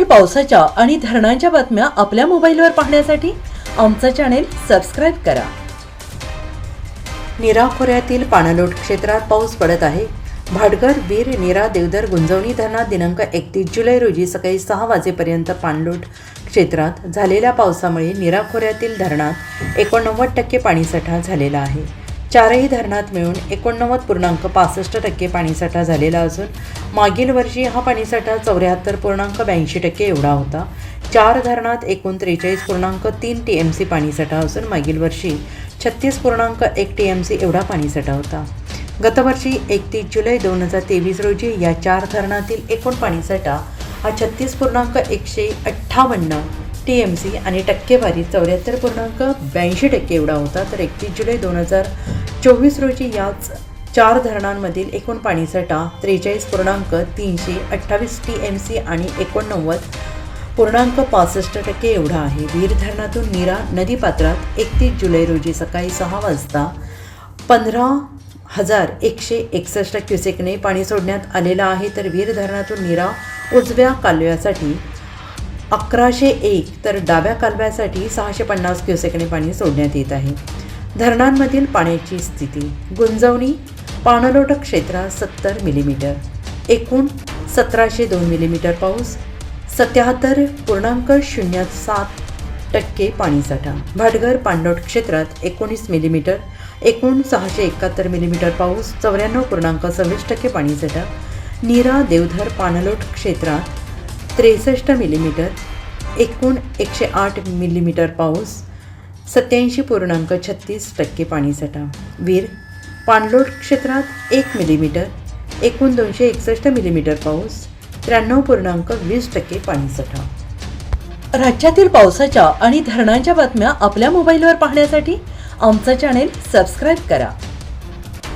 राज्यातील पावसाच्या आणि धरणांच्या बातम्या आपल्या मोबाईलवर पाहण्यासाठी आमचं चॅनेल सबस्क्राईब करा. नीरा खोऱ्यातील पाणलोट क्षेत्रात पाऊस पडत आहे. भाटघर वीर नीरा देवधर गुंजवणी धरणात दिनांक एकतीस जुलै रोजी सकाळी सहा वाजेपर्यंत पाणलोट क्षेत्रात झालेल्या पावसामुळे नीरा खोऱ्यातील धरणात एकोणनव्वद टक्के पाणीसाठा झालेला आहे. चारही धरणात मिळून एकोणनव्वद पूर्णांक पासष्ट टक्के पाणीसाठा झालेला असून मागील वर्षी हा पाणीसाठा चौऱ्याहत्तर पूर्णांक ब्याऐंशी टक्के एवढा होता. चार धरणात एकूण त्रेचाळीस पूर्णांक तीन टी एम सी पाणीसाठा असून मागील वर्षी छत्तीस पूर्णांक एक टी एम सी एवढा पाणीसाठा होता. गतवर्षी एकतीस जुलै दोन हजार तेवीस रोजी या चार धरणातील एकूण पाणीसाठा हा छत्तीस पूर्णांक एकशे अठ्ठावन्न टी एम सी आणि टक्केवारी चौऱ्याहत्तर पूर्णांक ब्याऐंशी टक्के एवढा होता. तर एकतीस जुलै दोन हजार चोवीस रोजी याच चार धरणांमधील एकूण पाणीसाठा त्रेचाळीस पूर्णांक तीनशे अठ्ठावीस टी एम सी आणि एकोणनव्वद पूर्णांक पासष्ट टक्के एवढा आहे. वीर धरणातून नीरा नदीपात्रात एकतीस जुलै रोजी सकाळी सहा वाजता पंधरा हजार एकशे एकसष्ट क्युसेकने पाणी सोडण्यात आलेलं आहे. तर वीर धरणातून नीरा उजव्या कालव्यासाठी अकराशे एक तर डाव्या कालव्यासाठी सहाशे पन्नास क्युसेकने पाणी सोडण्यात येत आहे. धरणांमधील पाण्याची स्थिती गुंजवणी पाणलोट क्षेत्रात सत्तर मिलीमीटर एकूण सतराशे दोन मिलीमीटर पाऊस सत्याहत्तर पूर्णांक शून्य सात टक्के पाणीसाठा. भाटघर पाणलोट क्षेत्रात एकोणीस मिलीमीटर एकूण सहाशे एकाहत्तर मिलीमीटर पाऊस चौऱ्याण्णव पूर्णांक सव्वीस टक्के पाणीसाठा. नीरा देवधर पाणलोट क्षेत्रात त्रेसष्ट मिलीमीटर एकूण एकशे आठ मिलीमीटर पाऊस सत्याऐंशी पूर्णांक छत्तीस टक्के पाणीसाठा वीर पाणलोट क्षेत्रात एक मिलीमीटर एकूण दोनशे एकसष्ट मिलीमीटर पाऊस त्र्याण्णव पूर्णांक वीस टक्के पाणीसाठा राज्यातील पावसाच्या आणि धरणांच्या बातम्या आपल्या मोबाईलवर पाहण्यासाठी आमचं चॅनेल सबस्क्राईब करा.